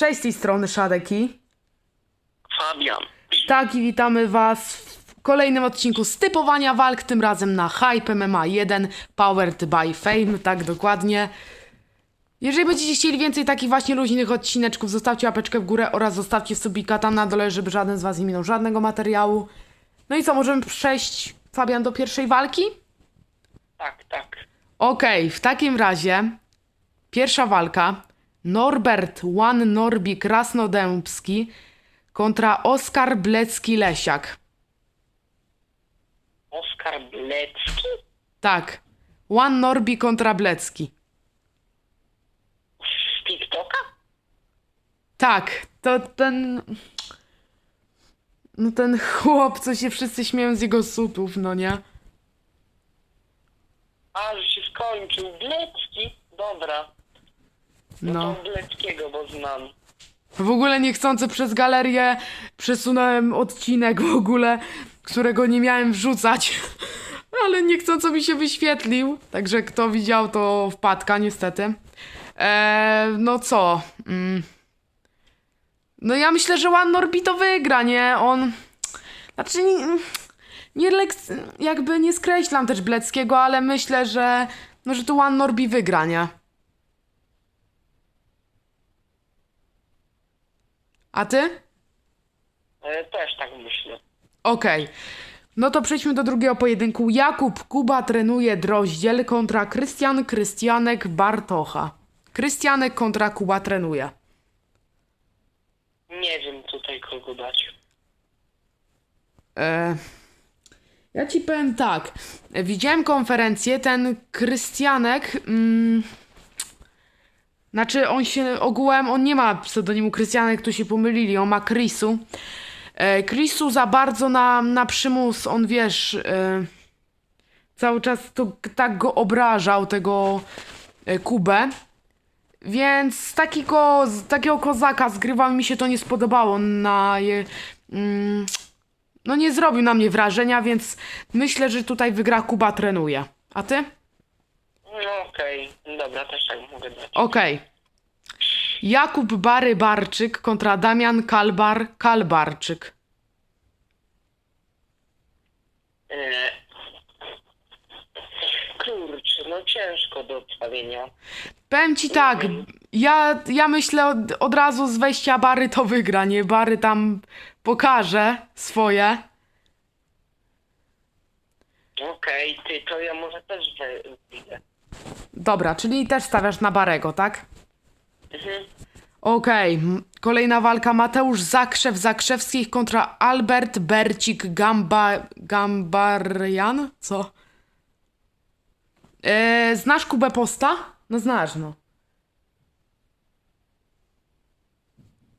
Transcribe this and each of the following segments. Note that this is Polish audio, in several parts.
Cześć z tej strony Szadeki. Fabian. Tak i witamy was w kolejnym odcinku z typowania walk, tym razem na Hype MMA 1 Powered by Fame, tak dokładnie. Jeżeli będziecie chcieli więcej takich właśnie luźnych odcineczków, zostawcie łapeczkę w górę oraz zostawcie subika tam na dole, żeby żaden z was nie minął żadnego materiału. No i co, możemy przejść, Fabian, do pierwszej walki? Tak, tak. Okej, w takim razie pierwsza walka. Norbert One Norbi Krasnodębski kontra Oskar Blecki-Lesiak. Oskar Blecki? Tak. One Norbi kontra Blecki. Z TikToka? Tak, to ten... No ten chłop, co się wszyscy śmieją z jego sutów, no nie? A, że się skończył. Blecki? Dobra. No, No. bo znam. W ogóle niechcący przez galerię przesunąłem odcinek w ogóle, którego nie miałem wrzucać. Ale niechcąco mi się wyświetlił. Także kto widział, to wpadka niestety. Eee, no co? Mm. No ja myślę, że One Norbi to wygra, nie? On... Znaczy nie, nie leks... jakby nie skreślam też Bleckiego, ale myślę, że no, że to One Norbi wygra, nie? A ty? E, też tak myślę. Okej. No to przejdźmy do drugiego pojedynku. Jakub Kuba trenuje Droździel kontra Krystian Krystianek Bartocha. Krystianek kontra Kuba trenuje. Nie wiem tutaj kogo dać. E, ja ci powiem tak. Widziałem konferencję, ten Krystianek. Mm, znaczy, on się ogółem, on nie ma pseudonimu Krystianek, tu się pomylili, on ma Chrisu. E, Chrisu za bardzo na, na przymus, on wiesz. E, cały czas to tak go obrażał, tego e, Kubę. Więc takiego, z takiego kozaka z grywami mi się to nie spodobało na je. Mm, no nie zrobił na mnie wrażenia, więc myślę, że tutaj wygra Kuba trenuje. A ty? No okej, dobra, też tak mogę dać. Okej. Jakub Bary Barczyk kontra Damian Kalbar Kalbarczyk. E... Kurczę, no ciężko do obstawienia. Powiem ci tak, ja, ja myślę od, od razu z wejścia Bary to wygra, nie? Bary tam pokaże swoje. Okej, ty, to ja może też we- wyjdę. Dobra, czyli też stawiasz na Barego, tak? Mhm. Okej, m- kolejna walka Mateusz Zakrzew Zakrzewskich kontra Albert Bercik Gamba... Gambarian? Co? E, znasz Kubę Posta? No znasz, no.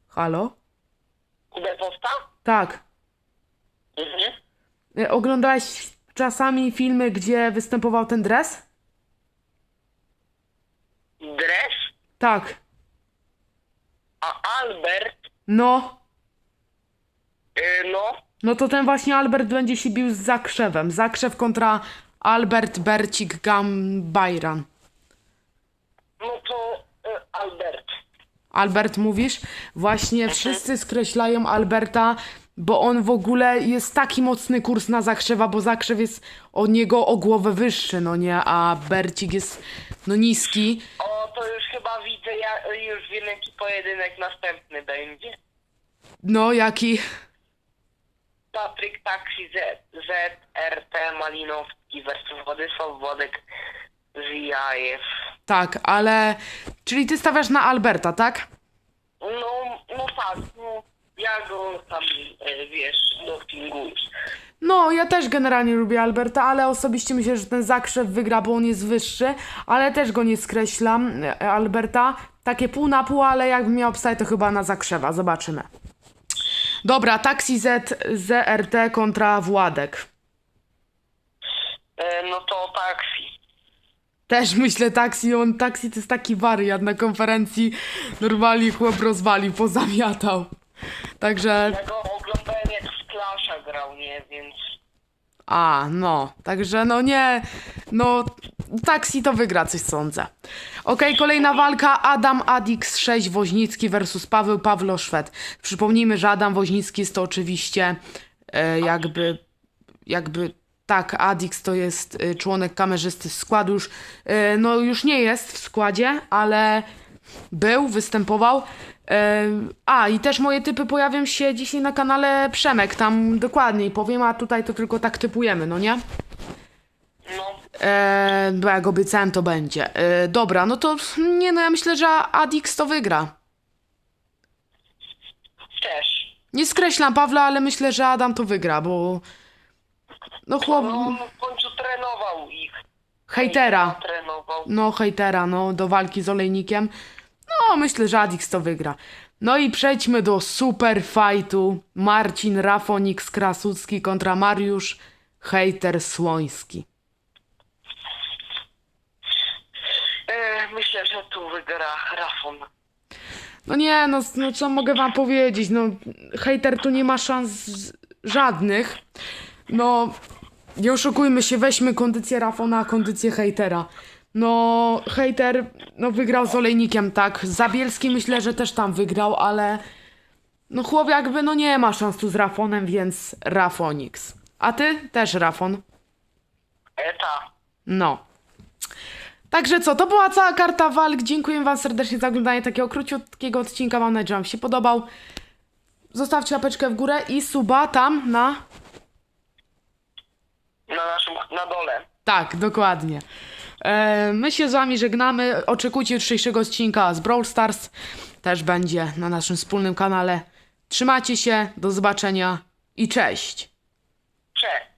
Halo? Kubę Posta? Tak. Mhm. E, oglądałeś czasami filmy, gdzie występował ten dres? Dres? Tak. A Albert? No. E, no, No to ten właśnie Albert będzie się bił z Zakrzewem. Zakrzew kontra Albert Bercik Gambajran. no to e, Albert. Albert mówisz? Właśnie wszyscy skreślają Alberta, bo on w ogóle jest taki mocny kurs na Zakrzewa, bo Zakrzew jest od niego o głowę wyższy, no nie? A Bercik jest no niski. O, chyba widzę, ja już wiem jaki pojedynek następny będzie. No jaki... Patryk Taksi Z, ZRT Malinowski versus Władysław Władek Zijajew. Tak, ale... Czyli ty stawiasz na Alberta, tak? No, no tak, no, ja go tam, e, wiesz, dopingujesz. No, ja też generalnie lubię Alberta, ale osobiście myślę, że ten Zakrzew wygra, bo on jest wyższy, ale też go nie skreślam, e, Alberta. Takie pół na pół, ale jakbym miał obstać, to chyba na Zakrzewa, zobaczymy. Dobra, Taxi Z, ZRT kontra Władek. E, no to taksi. Też myślę Taxi, on Taxi to jest taki wariat na konferencji, normalnie chłop rozwalił, pozamiatał. Także, Ja go oglądałem jak w Clasha grał, nie, więc... a, no, także no nie, no, taksi to wygra, coś sądzę. Okej, kolejna walka. Adam Adix 6 Woźnicki versus Paweł Pawlo Szwed. Przypomnijmy, że Adam Woźnicki jest to oczywiście e, jakby, jakby tak, Adix to jest e, członek kamerzysty z składu już, e, no już nie jest w składzie, ale był, występował. E, a, i też moje typy pojawią się dzisiaj na kanale Przemek, tam dokładniej powiem, a tutaj to tylko tak typujemy, no nie? No, E, bo jak obiecałem, to będzie. E, dobra, no to nie no, ja myślę, że Adix to wygra. też. Nie skreślam Pawła, ale myślę, że Adam to wygra, bo... No chłop... No, on w końcu trenował ich. Hejtera. Trenował. No, hejtera, no, do walki z olejnikiem. No, myślę, że Adix to wygra. No i przejdźmy do super fightu. Marcin Rafonix Krasucki kontra Mariusz Hejter Słoński. E, myślę, że tu wygra Rafon. No nie, no, no co mogę wam powiedzieć, no hejter tu nie ma szans żadnych. No, nie oszukujmy się, weźmy kondycję Rafona, a kondycję hejtera. No, hejter, no wygrał z Olejnikiem, tak. Zabielski myślę, że też tam wygrał, ale no chłop jakby, no nie ma szans tu z Rafonem, więc Rafonix. A ty? Też Rafon. Eta. No. Także co, to była cała karta walk. Dziękuję Wam serdecznie za oglądanie takiego króciutkiego odcinka. Mam nadzieję, że Wam się podobał. Zostawcie łapeczkę w górę i suba tam na... Na naszym, na dole. Tak, dokładnie. E, my się z Wami żegnamy. Oczekujcie jutrzejszego odcinka z Brawl Stars. Też będzie na naszym wspólnym kanale. Trzymajcie się, do zobaczenia i cześć. Cześć.